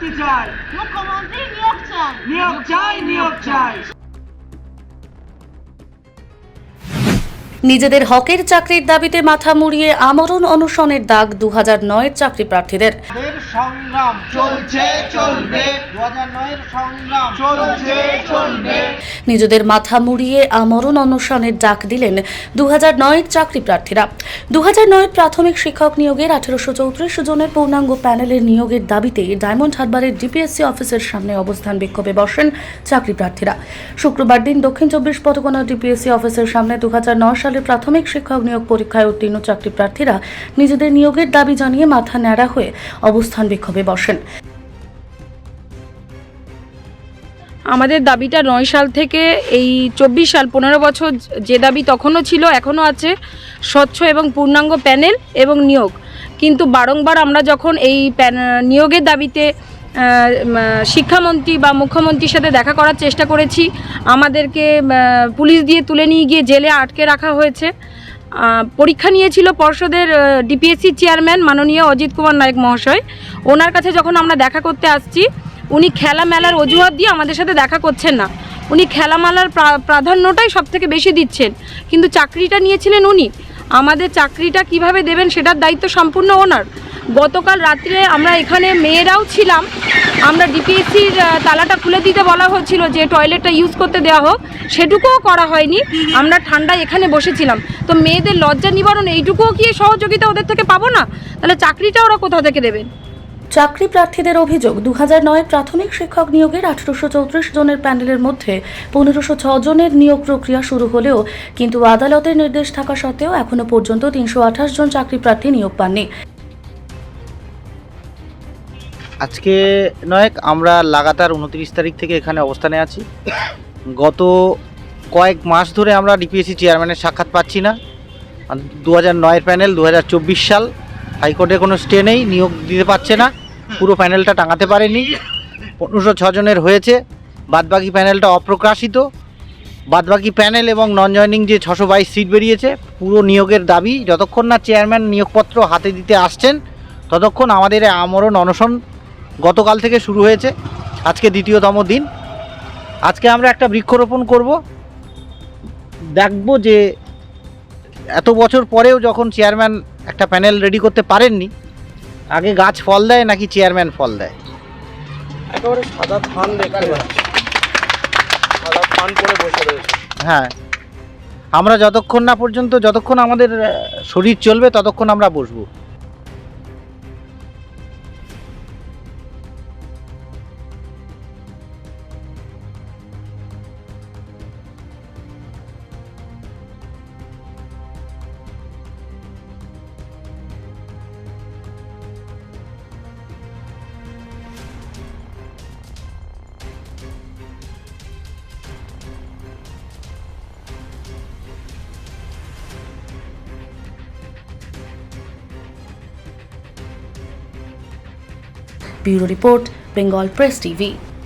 চাই। মুখ্যমন্ত্রী নিয়োগ চাই। নিয়োগ চাই নিয়োগ চাই। নিজেদের হকের চাকরির দাবিতে মাথা মুড়িয়ে আমরণ অনশনের দাগ দু হাজার নয়ের চাকরি প্রার্থীদের। সংগ্রাম চলছে চলবে। দু হাজার নয়ের সংগ্রাম চলছে চলবে। নিজেদের মাথা মুড়িয়ে আমরণ অনশনের ডাক দিলেন দু হাজার চাকরি প্রার্থীরা। দু হাজার প্রাথমিক শিক্ষক নিয়োগের আঠেরোশো চৌত্রিশ জনের পূর্ণাঙ্গ প্যানেলের নিয়োগের দাবিতে ডায়মন্ড হারবারের ডিপিএসসি অফিসের সামনে অবস্থান বিক্ষোভে বসেন চাকরি প্রার্থীরা। শুক্রবার দিন দক্ষিণ চব্বিশ পরগনা ডিপিএসসি অফিসের সামনে দু হাজার নয় সালে প্রাথমিক শিক্ষক নিয়োগ পরীক্ষায় উত্তীর্ণ চাকরি প্রার্থীরা নিজেদের নিয়োগের দাবি জানিয়ে মাথা ন্যাড়া হয়ে অবস্থান বিক্ষোভে বসেন। আমাদের দাবিটা নয় সাল থেকে এই চব্বিশ সাল, পনেরো বছর যে দাবি তখনও ছিল, এখনও আছে। স্বচ্ছ এবং পূর্ণাঙ্গ প্যানেল এবং নিয়োগ। কিন্তু বারংবার আমরা যখন এই নিয়োগের দাবিতে শিক্ষামন্ত্রী বা মুখ্যমন্ত্রীর সাথে দেখা করার চেষ্টা করেছি, আমাদেরকে পুলিশ দিয়ে তুলে নিয়ে গিয়ে জেলে আটকে রাখা হয়েছে। পরীক্ষা নিয়েছিল পর্ষদের ডিপিএসসি চেয়ারম্যান মাননীয় অজিত কুমার নায়ক মহাশয়। ওনার কাছে যখন আমরা দেখা করতে আসছি উনি খেলা মেলার অজুহাত দিয়ে আমাদের সাথে দেখা করছেন না। উনি খেলামেলার প্রা- প্রাধান্যটাই সব থেকে বেশি দিচ্ছেন। কিন্তু চাকরিটা নিয়েছিলেন উনি। আমাদের চাকরিটা কীভাবে দেবেন সেটার দায়িত্ব সম্পূর্ণ ওনার। গতকাল রাত্রে আমরা এখানে মেয়েরাও ছিলাম। আমরা ডিপিএসসির তালাটা খুলে দিতে বলা হয়েছিল যে টয়লেটটা ইউজ করতে দেওয়া হোক। সেটুকুও করা হয়নি। আমরা ঠান্ডায় এখানে বসেছিলাম। তো মেয়েদের লজ্জা নিবারণ এইটুকুও কি সহযোগিতা ওদের থেকে পাবো না? তাহলে চাকরিটা ওরা কোথা থেকে দেবেন? চাকরি প্রার্থীদের অভিযোগ। দু প্রাথমিক শিক্ষক নিয়োগের আঠারোশো চৌত্রিশ জনের প্যানেলের মধ্যে পনেরোশো জনের নিয়োগ প্রক্রিয়া শুরু হলেও কিন্তু আদালতের নির্দেশ থাকা সত্ত্বেও এখনও পর্যন্ত তিনশো আঠাশ জন চাকরি প্রার্থী নিয়োগ পাননি। আজকে নয়েক, আমরা লাগাতার উনত্রিশ তারিখ থেকে এখানে অবস্থানে আছি। গত কয়েক মাস ধরে আমরা ডিপিএসসি চেয়ারম্যানের সাক্ষাৎ পাচ্ছি না। দু হাজার নয়ের প্যানেল দু হাজার চব্বিশ সাল, হাইকোর্টে কোনো স্টে নেই, নিয়োগ দিতে পারছে না। পুরো প্যানেলটা টাঙাতে পারেনি। পনেরোশো ছজনের হয়েছে। বাদবাকি প্যানেলটা অপ্রকাশিত। বাদবাকি প্যানেল এবং নন জয়নিং যে ছশো বাইশ সিট বেরিয়েছে, পুরো নিয়োগের দাবি, যতক্ষণ না চেয়ারম্যান নিয়োগপত্র হাতে দিতে আসছেন, ততক্ষণ আমাদের আমরণ অনশন গতকাল থেকে শুরু হয়েছে। আজকে দ্বিতীয়তম দিন। আজকে আমরা একটা বৃক্ষরোপণ করব। দেখব যে এত বছর পরেও যখন চেয়ারম্যান একটা প্যানেল রেডি করতে পারেননি আগে গাছ ফল দেয় নাকি চেয়ারম্যান ফল দেয়? একেবারে সাদা থান দেখতে পাচ্ছি। সাদা থান পরে বসে রয়েছে। হ্যাঁ। আমরা যতক্ষণ না পর্যন্ত যতক্ষণ আমাদের শরীর চলবে ততক্ষণ আমরা বসবো। Bureau Report, Bengal Press TV.